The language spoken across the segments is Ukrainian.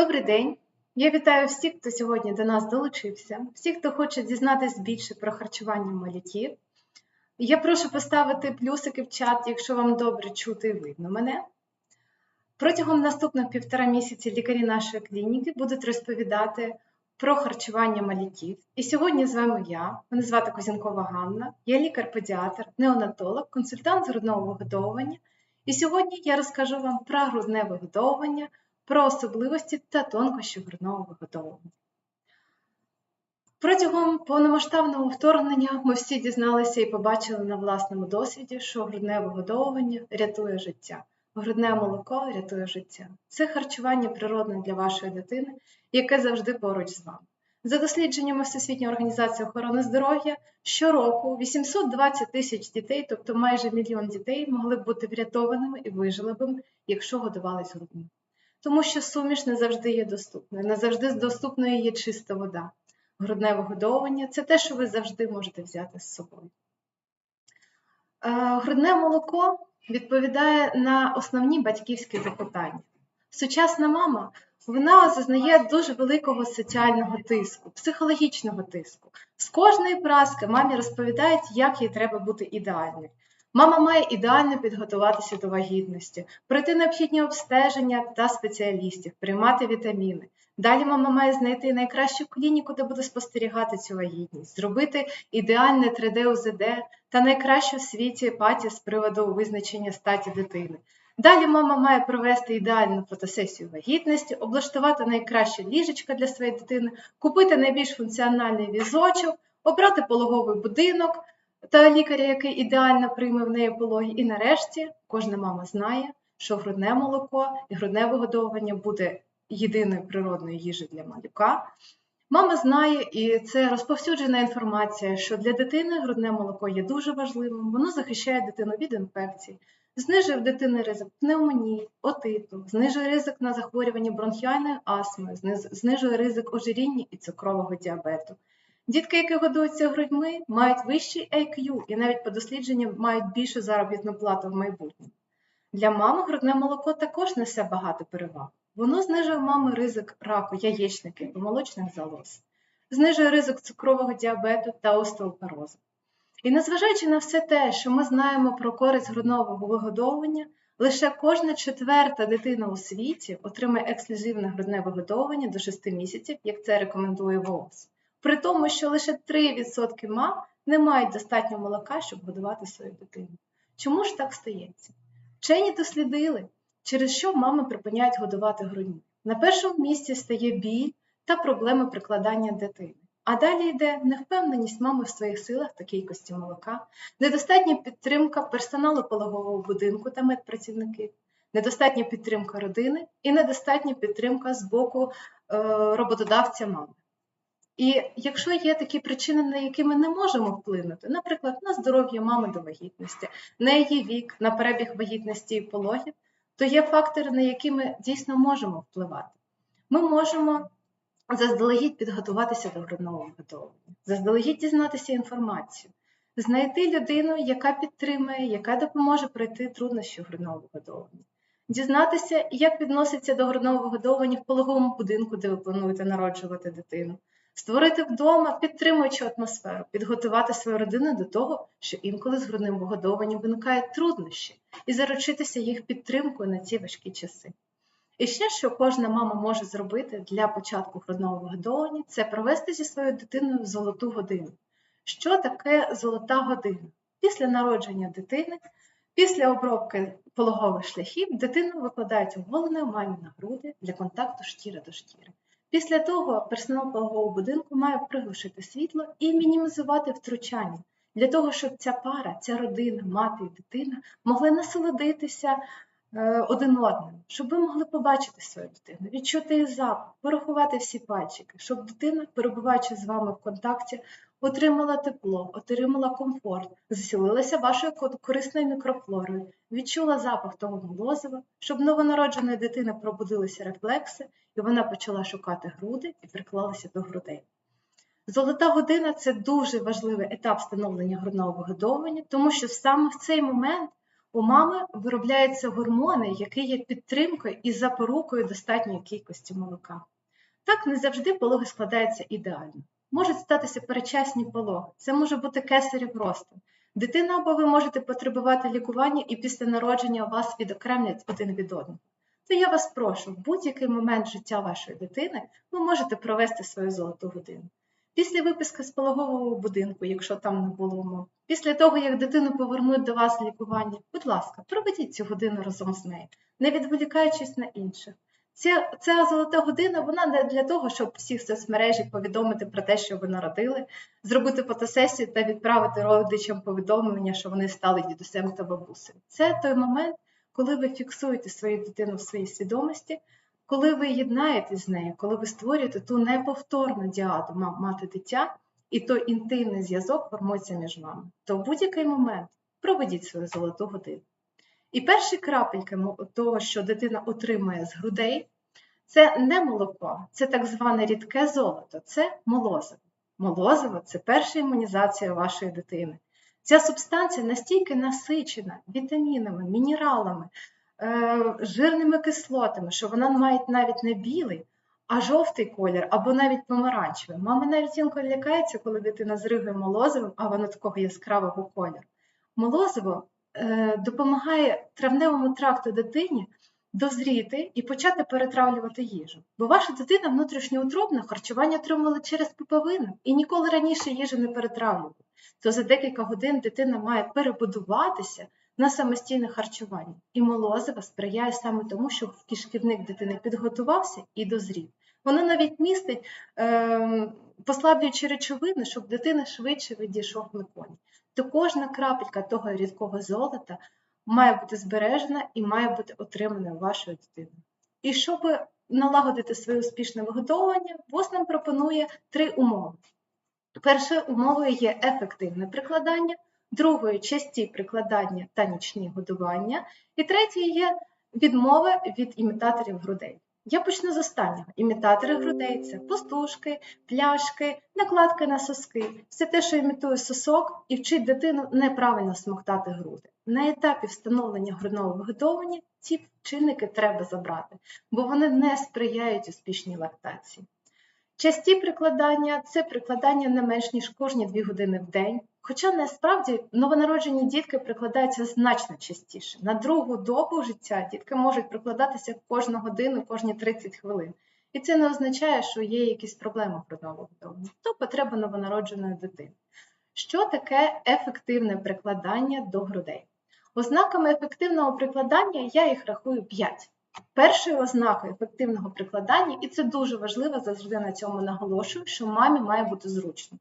Добрий день! Я вітаю всіх, хто сьогодні до нас долучився, всіх, хто хоче дізнатись більше про харчування малюків. Я прошу поставити плюсики в чат, якщо вам добре чути і видно мене. Протягом наступних півтора місяці лікарі нашої клініки будуть розповідати про харчування малюків. І сьогодні з вами я, мене звати Козінкова Ганна, я лікар-педіатр, неонатолог, консультант з грудного вигодовування. І сьогодні я розкажу вам про грудне вигодовування про особливості та тонкощі грудного виготовлення. Протягом повномасштабного вторгнення ми всі дізналися і побачили на власному досвіді, що грудне вигодовування рятує життя. Грудне молоко рятує життя. Це харчування природне для вашої дитини, яке завжди поруч з вами. За дослідженнями Всесвітньої організації охорони здоров'я, щороку 820 тисяч дітей, тобто майже мільйон дітей, могли б бути врятованими і вижили б, якщо годувались грудним тому що суміш не завжди є доступною, не завжди доступною є чиста вода. Грудне вигодовування це те, що ви завжди можете взяти з собою. Е, грудне молоко відповідає на основні батьківські запитання. Сучасна мама вона зазнає дуже великого соціального тиску, психологічного тиску. З кожної праски мамі розповідають, як їй треба бути ідеальною. Мама має ідеально підготуватися до вагітності, пройти необхідні обстеження та спеціалістів, приймати вітаміни. Далі мама має знайти найкращу клініку, де буде спостерігати цю вагітність, зробити ідеальне 3D-УЗД та найкращу в світі епаті з приводу визначення статі дитини. Далі мама має провести ідеальну фотосесію вагітності, облаштувати найкраще ліжечко для своєї дитини, купити найбільш функціональний візочок, обрати пологовий будинок та лікаря, який ідеально прийме в неї пологі. І нарешті кожна мама знає, що грудне молоко і грудне вигодовування буде єдиною природною їжею для малюка. Мама знає, і це розповсюджена інформація, що для дитини грудне молоко є дуже важливим, воно захищає дитину від інфекцій, знижує в дитини ризик пневмонії, отиту, знижує ризик на захворювання бронхіальної астми, знижує ризик ожиріння і цукрового діабету. Дітки, які годуються грудьми, мають вищий IQ і навіть по дослідженням мають більшу заробітну плату в майбутньому. Для мами грудне молоко також несе багато переваг. Воно знижує мами ризик раку яєчників і молочних залоз, знижує ризик цукрового діабету та остеопорозу. І незважаючи на все те, що ми знаємо про користь грудного вигодовування, лише кожна четверта дитина у світі отримає ексклюзивне грудне вигодовування до 6 місяців, як це рекомендує ВООЗ при тому, що лише 3% мам не мають достатньо молока, щоб годувати свою дитину. Чому ж так стається? Вчені дослідили, через що мами припиняють годувати грудьми. На першому місці стає біль та проблеми прикладання дитини. А далі йде невпевненість мами в своїх силах та кількості молока, недостатня підтримка персоналу пологового будинку та медпрацівників, недостатня підтримка родини і недостатня підтримка з боку е, роботодавця мами. І якщо є такі причини, на які ми не можемо вплинути, наприклад, на здоров'я мами до вагітності, на її вік, на перебіг вагітності і пологів, то є фактори, на які ми дійсно можемо впливати. Ми можемо заздалегідь підготуватися до грудного виготовлення, заздалегідь дізнатися інформацію, знайти людину, яка підтримує, яка допоможе пройти труднощі грудного виготовлення. Дізнатися, як відноситься до грудного вигодовування в пологовому будинку, де ви плануєте народжувати дитину, створити вдома підтримуючу атмосферу, підготувати свою родину до того, що інколи з грудним вигодованням виникають труднощі, і заручитися їх підтримкою на ці важкі часи. І ще, що кожна мама може зробити для початку грудного вигодовування, це провести зі своєю дитиною золоту годину. Що таке золота година? Після народження дитини, після обробки пологових шляхів, дитину викладають оголеною мамі на груди для контакту шкіри до шкіри. Після того персонал пологового будинку має приглушити світло і мінімізувати втручання. Для того, щоб ця пара, ця родина, мати і дитина могли насолодитися е, один одним, щоб ви могли побачити свою дитину, відчути її запах, порахувати всі пальчики, щоб дитина, перебуваючи з вами в контакті, отримала тепло, отримала комфорт, засілилася вашою корисною мікрофлорою, відчула запах того молозива, щоб новонародженої дитини пробудилися рефлекси, і вона почала шукати груди і приклалася до грудей. Золота година це дуже важливий етап становлення грудного вигодовування, тому що саме в цей момент У мами виробляються гормони, які є підтримкою і запорукою достатньої кількості молока. Так не завжди пологи складаються ідеально. Можуть статися перечасні пологи, це може бути кесарів росту. Дитина або ви можете потребувати лікування і після народження вас відокремлять один від одного. То я вас прошу, в будь-який момент життя вашої дитини ви можете провести свою золоту годину. Після виписки з пологового будинку, якщо там не було умов, після того, як дитину повернуть до вас лікування, будь ласка, проведіть цю годину разом з нею, не відволікаючись на інших. Ця, ця золота година вона не для того, щоб всі соцмережі повідомити про те, що ви народили, зробити фотосесію та відправити родичам повідомлення, що вони стали дідусем та бабусею. Це той момент, коли ви фіксуєте свою дитину в своїй свідомості, коли ви єднаєтесь з нею, коли ви створюєте ту неповторну діаду мати дитя, і той інтимний зв'язок формується між вами, то в будь-який момент проведіть свою золоту годину. І перші крапельки того, що дитина отримує з грудей, це не молоко, це так зване рідке золото, це молозиво. Молозиво це перша імунізація вашої дитини. Ця субстанція настільки насичена вітамінами, мінералами, е, жирними кислотами, що вона має навіть не білий, а жовтий колір або навіть помаранчевий. Мама навіть інколи лякається, коли дитина зригує молозивом, а воно такого яскравого кольору. Молозиво допомагає травневому тракту дитині дозріти і почати перетравлювати їжу. Бо ваша дитина внутрішньоутробне харчування отримувала через пуповину і ніколи раніше їжу не перетравлювала. То за декілька годин дитина має перебудуватися на самостійне харчування. І молозиво сприяє саме тому, щоб кишківник дитини підготувався і дозрів. Воно навіть містить е, послаблюючі речовини, щоб дитина швидше відійшов на коні то кожна крапелька того рідкого золота має бути збережена і має бути отримана вашою дитиною. І щоб налагодити своє успішне виготовлення, ВОЗ нам пропонує три умови. Першою умовою є ефективне прикладання, другою часті прикладання та нічні годування, і третьою є відмова від імітаторів грудей. Я почну з останнього. Імітатори грудей це пустушки, пляшки, накладки на соски, все те, що імітує сосок, і вчить дитину неправильно смоктати груди. На етапі встановлення грудного виготовлення ці чинники треба забрати, бо вони не сприяють успішній лактації. Часті прикладання це прикладання не менш ніж кожні 2 години в день, хоча насправді новонароджені дітки прикладаються значно частіше. На другу добу життя дітки можуть прикладатися кожну годину, кожні 30 хвилин. І це не означає, що є якісь проблеми в родовому вдома, то потреба новонародженої дитини. Що таке ефективне прикладання до грудей? Ознаками ефективного прикладання я їх рахую 5. Першою ознакою ефективного прикладання, і це дуже важливо, завжди на цьому наголошую, що мамі має бути зручно.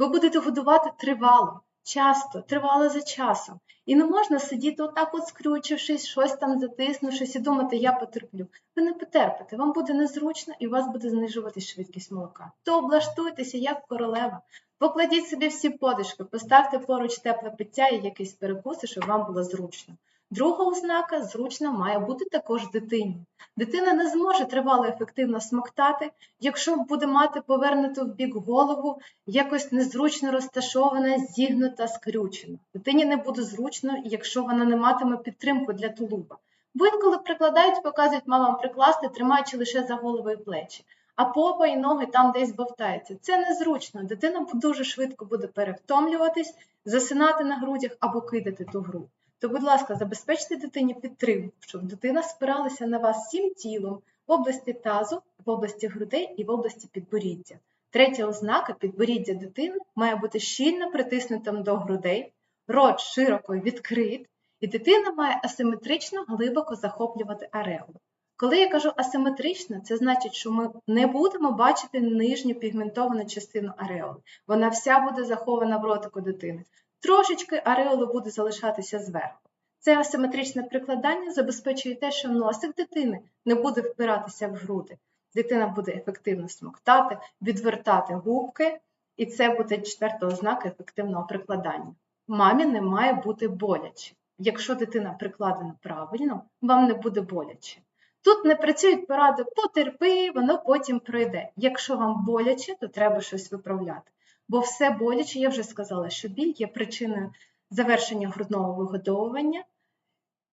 Ви будете годувати тривало, часто, тривало за часом. І не можна сидіти отак, от скрючившись, щось там затиснувшись і думати, я потерплю. Ви не потерпите, вам буде незручно і у вас буде знижуватись швидкість молока. То облаштуйтеся як королева. Покладіть собі всі подишки, поставте поруч тепле пиття і якісь перекуси, щоб вам було зручно. Друга ознака зручна має бути також дитині. Дитина не зможе тривало ефективно смоктати, якщо буде мати повернуту в бік голову, якось незручно розташована, зігнута, скрючена. Дитині не буде зручно, якщо вона не матиме підтримку для тулуба. Бо інколи прикладають, показують мамам прикласти, тримаючи лише за голову і плечі, а попа і ноги там десь бовтаються. Це незручно. Дитина дуже швидко буде перевтомлюватись, засинати на грудях або кидати ту грудь то, будь ласка, забезпечте дитині підтримку, щоб дитина спиралася на вас всім тілом в області тазу, в області грудей і в області підборіддя. Третя ознака підборіддя дитини має бути щільно притиснутим до грудей, рот широко відкрит, і дитина має асиметрично глибоко захоплювати ареолу. Коли я кажу асиметрично, це значить, що ми не будемо бачити нижню пігментовану частину ареоли. Вона вся буде захована в ротику дитини. Трошечки ареолу буде залишатися зверху. Це асиметричне прикладання забезпечує те, що носик дитини не буде впиратися в груди. Дитина буде ефективно смоктати, відвертати губки, і це буде четверта ознака ефективного прикладання. Мамі не має бути боляче. Якщо дитина прикладена правильно, вам не буде боляче. Тут не працюють поради потерпи, воно потім пройде. Якщо вам боляче, то треба щось виправляти бо все боляче, я вже сказала, що біль є причиною завершення грудного вигодовування,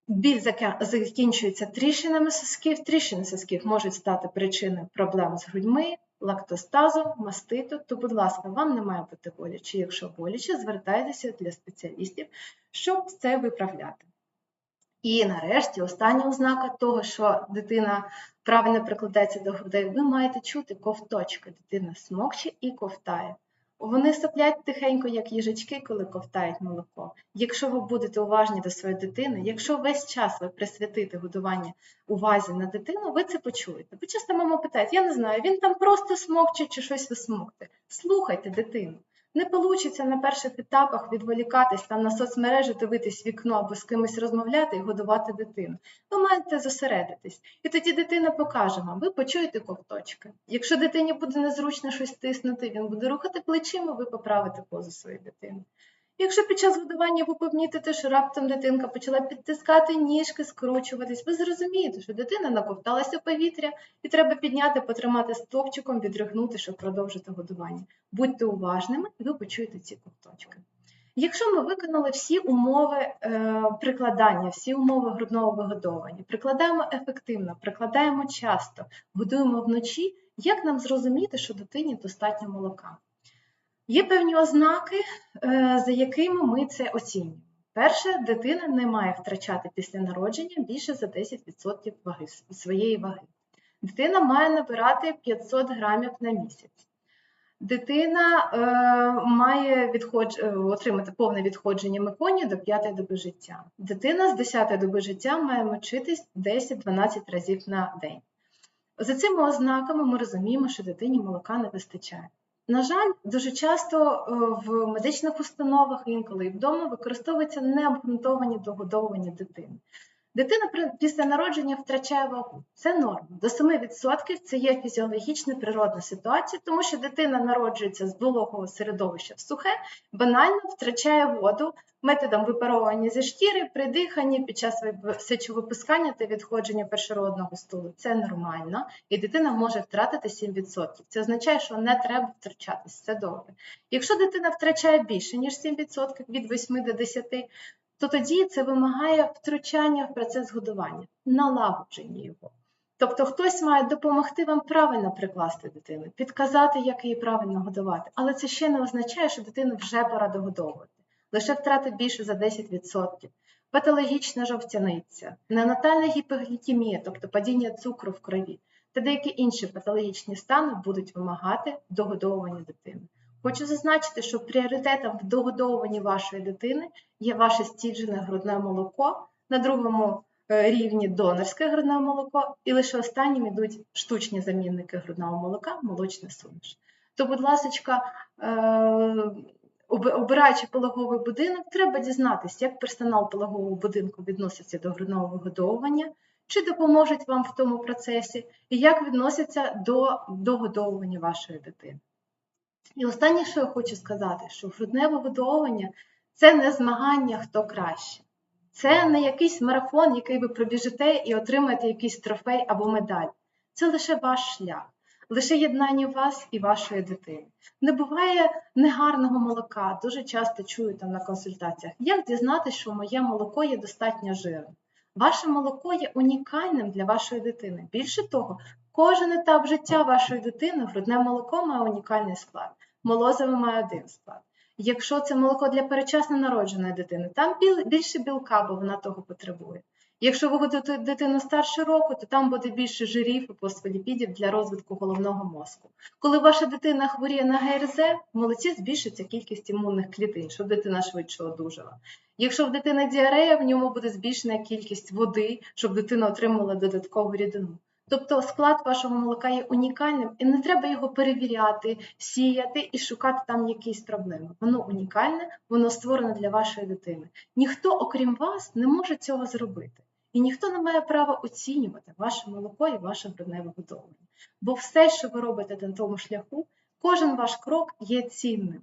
Біль закінчується тріщинами сосків. Тріщини сосків можуть стати причиною проблем з грудьми, лактостазу, маститу. То, будь ласка, вам не має бути боляче. Якщо боляче, звертайтеся для спеціалістів, щоб це виправляти. І нарешті остання ознака того, що дитина правильно прикладається до грудей, ви маєте чути ковточки. Дитина смокче і ковтає. Вони соплять тихенько, як їжачки, коли ковтають молоко. Якщо ви будете уважні до своєї дитини, якщо весь час ви присвятите годування увазі на дитину, ви це почуєте. Бо часто мама питають, я не знаю, він там просто смокче чи щось висмокте. Слухайте дитину. Не вийде на перших етапах відволікатись там на соцмережі, дивитись вікно або з кимось розмовляти і годувати дитину. Ви маєте зосередитись. І тоді дитина покаже вам, ви почуєте ковточки. Якщо дитині буде незручно щось тиснути, він буде рухати плечима, ви поправите позу своєї дитини. Якщо під час годування ви помітите, що раптом дитинка почала підтискати ніжки, скручуватись, ви зрозумієте, що дитина наковталася повітря і треба підняти, потримати стовпчиком, відригнути, щоб продовжити годування. Будьте уважними, і ви почуєте ці ковточки. Якщо ми виконали всі умови е, прикладання, всі умови грудного вигодовування, прикладаємо ефективно, прикладаємо часто, годуємо вночі, як нам зрозуміти, що дитині достатньо молока? Є певні ознаки, е, за якими ми це оцінюємо. Перше, дитина не має втрачати після народження більше за 10% ваги, своєї ваги. Дитина має набирати 500 грамів на місяць. Дитина е, має відходж... е, отримати повне відходження меконію до 5 доби життя. Дитина з 10 доби життя має мочитись 10-12 разів на день. За цими ознаками ми розуміємо, що дитині молока не вистачає. На жаль, дуже часто е, в медичних установах, інколи і вдома використовуються необґрунтовані догодовування дитини. Дитина після народження втрачає вагу. Це норма. До 7% це є фізіологічна природна ситуація, тому що дитина народжується з вологого середовища в сухе, банально втрачає воду методом випаровування зі шкіри, при диханні під час вип- сечовипускання та відходження першородного стулу. Це нормально, і дитина може втратити 7%. Це означає, що не треба втрачатись, це добре. Якщо дитина втрачає більше, ніж 7%, від 8 до 10%, то тоді це вимагає втручання в процес годування, налагодження його. Тобто хтось має допомогти вам правильно прикласти дитину, підказати, як її правильно годувати. Але це ще не означає, що дитину вже пора догодовувати. Лише втрати більше за 10%. Патологічна жовтяниця, неонатальна гіпоглікемія, тобто падіння цукру в крові, та деякі інші патологічні стани будуть вимагати догодовування дитини. Хочу зазначити, що пріоритетом в догодовуванні вашої дитини є ваше стіджене грудне молоко, на другому е, рівні донорське грудне молоко, і лише останнім йдуть штучні замінники грудного молока, молочне суміш. То, будь ласка, обираючи пологовий будинок, треба дізнатися, як персонал пологового будинку відноситься до грудного вигодовування, чи допоможуть вам в тому процесі, і як відносяться до догодовування вашої дитини. І останнє, що я хочу сказати, що грудне вигодовування це не змагання, хто краще. Це не якийсь марафон, який ви пробіжите і отримаєте якийсь трофей або медаль. Це лише ваш шлях, лише єднання вас і вашої дитини. Не буває негарного молока. Дуже часто чую там на консультаціях, як дізнатися, що моє молоко є достатньо жирним. Ваше молоко є унікальним для вашої дитини. Більше того, кожен етап життя вашої дитини грудне молоко має унікальний склад. Молозиво має один склад. Якщо це молоко для перечасно народженої дитини, там більше білка, бо вона того потребує. Якщо ви годуєте дитину старше року, то там буде більше жирів і фосфоліпідів для розвитку головного мозку. Коли ваша дитина хворіє на ГРЗ, в молоці збільшиться кількість імунних клітин, щоб дитина швидше одужала. Якщо в дитини діарея, в ньому буде збільшена кількість води, щоб дитина отримала додаткову рідину. Тобто склад вашого молока є унікальним, і не треба його перевіряти, сіяти і шукати там якісь проблеми. Воно унікальне, воно створене для вашої дитини. Ніхто, окрім вас, не може цього зробити. І ніхто не має права оцінювати ваше молоко і ваше грудне виготовлення. Бо все, що ви робите на тому шляху, кожен ваш крок є цінним.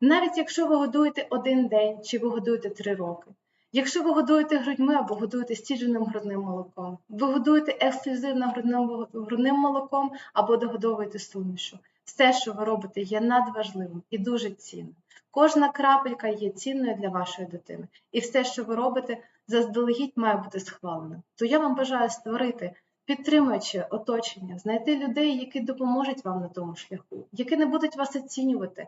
Навіть якщо ви годуєте один день чи ви годуєте три роки. Якщо ви годуєте грудьми або годуєте стідженим грудним молоком, ви годуєте ексклюзивно грудним, грудним молоком або догодовуєте сумішу. Все, що ви робите, є надважливим і дуже цінним. Кожна крапелька є цінною для вашої дитини. І все, що ви робите, заздалегідь має бути схвалено. То я вам бажаю створити підтримуюче оточення, знайти людей, які допоможуть вам на тому шляху, які не будуть вас оцінювати,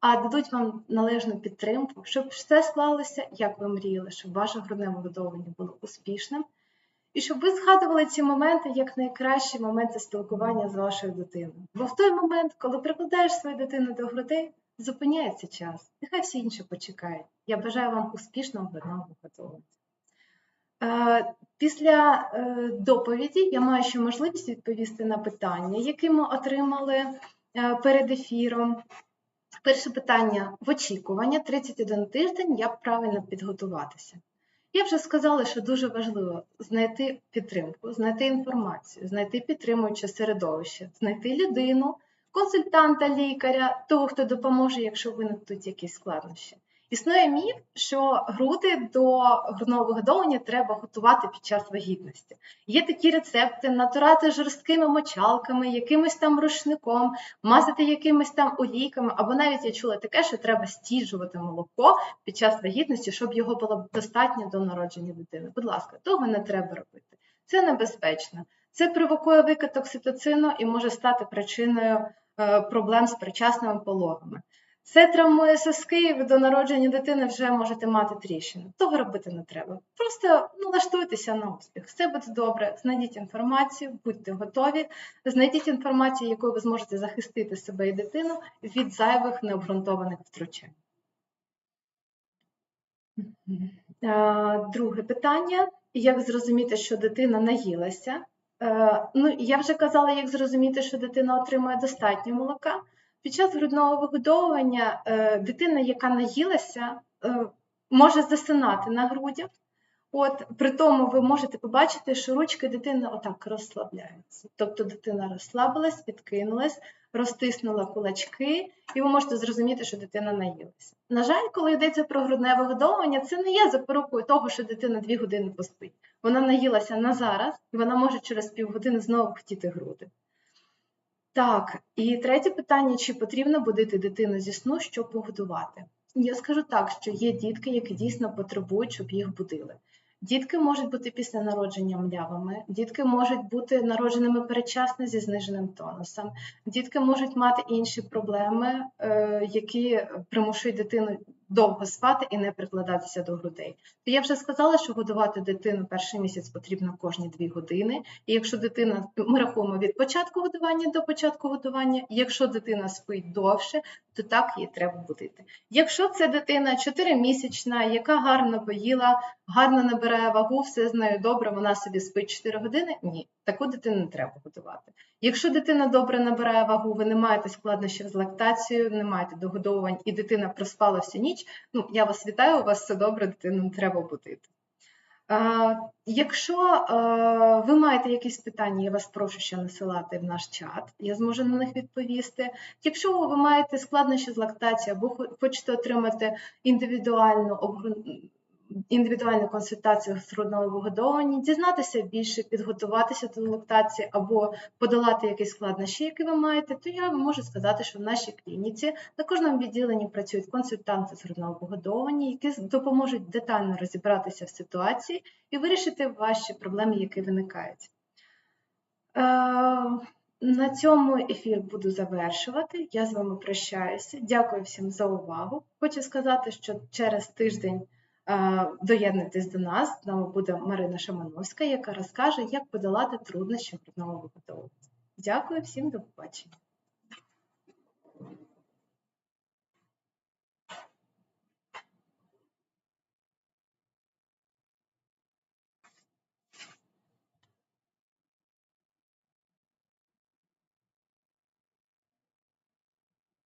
а дадуть вам належну підтримку, щоб все склалося, як ви мріяли, щоб ваше грудне вигодовування було успішним. І щоб ви згадували ці моменти як найкращі моменти спілкування з вашою дитиною. Бо в той момент, коли прикладаєш свою дитину до грудей, зупиняється час. Нехай всі інші почекають. Я бажаю вам успішного грудного виготовлення. Е, після е, доповіді я маю ще можливість відповісти на питання, які ми отримали е, перед ефіром. Перше питання в очікування 31 тиждень, як правильно підготуватися. Я вже сказала, що дуже важливо знайти підтримку, знайти інформацію, знайти підтримуюче середовище, знайти людину, консультанта, лікаря, того, хто допоможе, якщо виникнуть якісь складнощі. Існує міф, що груди до грудного вигодовування треба готувати під час вагітності. Є такі рецепти, натурати жорсткими мочалками, якимось там рушником, мазати якимись там олійками, або навіть я чула таке, що треба стіжувати молоко під час вагітності, щоб його було достатньо до народження дитини. Будь ласка, того не треба робити. Це небезпечно. Це провокує викид окситоцину і може стати причиною е, проблем з причасними пологами. Це травмує соски, і ви до народження дитини вже можете мати тріщину. Того робити не треба. Просто налаштуйтеся на успіх. Все буде добре. Знайдіть інформацію, будьте готові. Знайдіть інформацію, якою ви зможете захистити себе і дитину від зайвих необґрунтованих втручань. Друге питання: як зрозуміти, що дитина наїлася? Е, ну, я вже казала, як зрозуміти, що дитина отримує достатньо молока. Під час грудного вигодовування е, дитина, яка наїлася, е, може засинати на грудях. От, При тому ви можете побачити, що ручки дитини отак розслабляються. Тобто дитина розслабилась, відкинулась, розтиснула кулачки, і ви можете зрозуміти, що дитина наїлася. На жаль, коли йдеться про грудне вигодовування, це не є запорукою того, що дитина дві години поспить. Вона наїлася на зараз, і вона може через півгодини знову хотіти груди. Так, і третє питання: чи потрібно будити дитину зі сну, щоб погодувати? Я скажу так, що є дітки, які дійсно потребують, щоб їх будили. Дітки можуть бути після народження млявими, дітки можуть бути народженими передчасно зі зниженим тонусом, дітки можуть мати інші проблеми, е, які примушують дитину довго спати і не прикладатися до грудей. То я вже сказала, що годувати дитину перший місяць потрібно кожні дві години. І якщо дитина, ми рахуємо від початку годування до початку годування, якщо дитина спить довше, то так її треба будити. Якщо це дитина 4-місячна, яка гарно поїла, гарно набирає вагу, все з нею добре, вона собі спить 4 години, ні, таку дитину не треба годувати. Якщо дитина добре набирає вагу, ви не маєте складнощів з лактацією, не маєте догодовувань, і дитина проспала всю ніч, ну я вас вітаю, у вас все добре, дитину не треба будити. Якщо ви маєте якісь питання, я вас прошу ще насилати в наш чат, я зможу на них відповісти. Якщо ви маєте складнощі з лактацією або хочете отримати індивідуальну індивідуальну консультацію з грудного вигодовування, дізнатися більше, підготуватися до лактації або подолати якісь складнощі, які ви маєте, то я можу сказати, що в нашій клініці на кожному відділенні працюють консультанти з грудного вигодовування, які допоможуть детально розібратися в ситуації і вирішити ваші проблеми, які виникають. Е, на цьому ефір буду завершувати. Я з вами прощаюся. Дякую всім за увагу. Хочу сказати, що через тиждень. Доєднуйтесь до нас, з нами буде Марина Шамановська, яка розкаже, як подолати труднощі грудного виготовлення. Дякую всім, до побачення.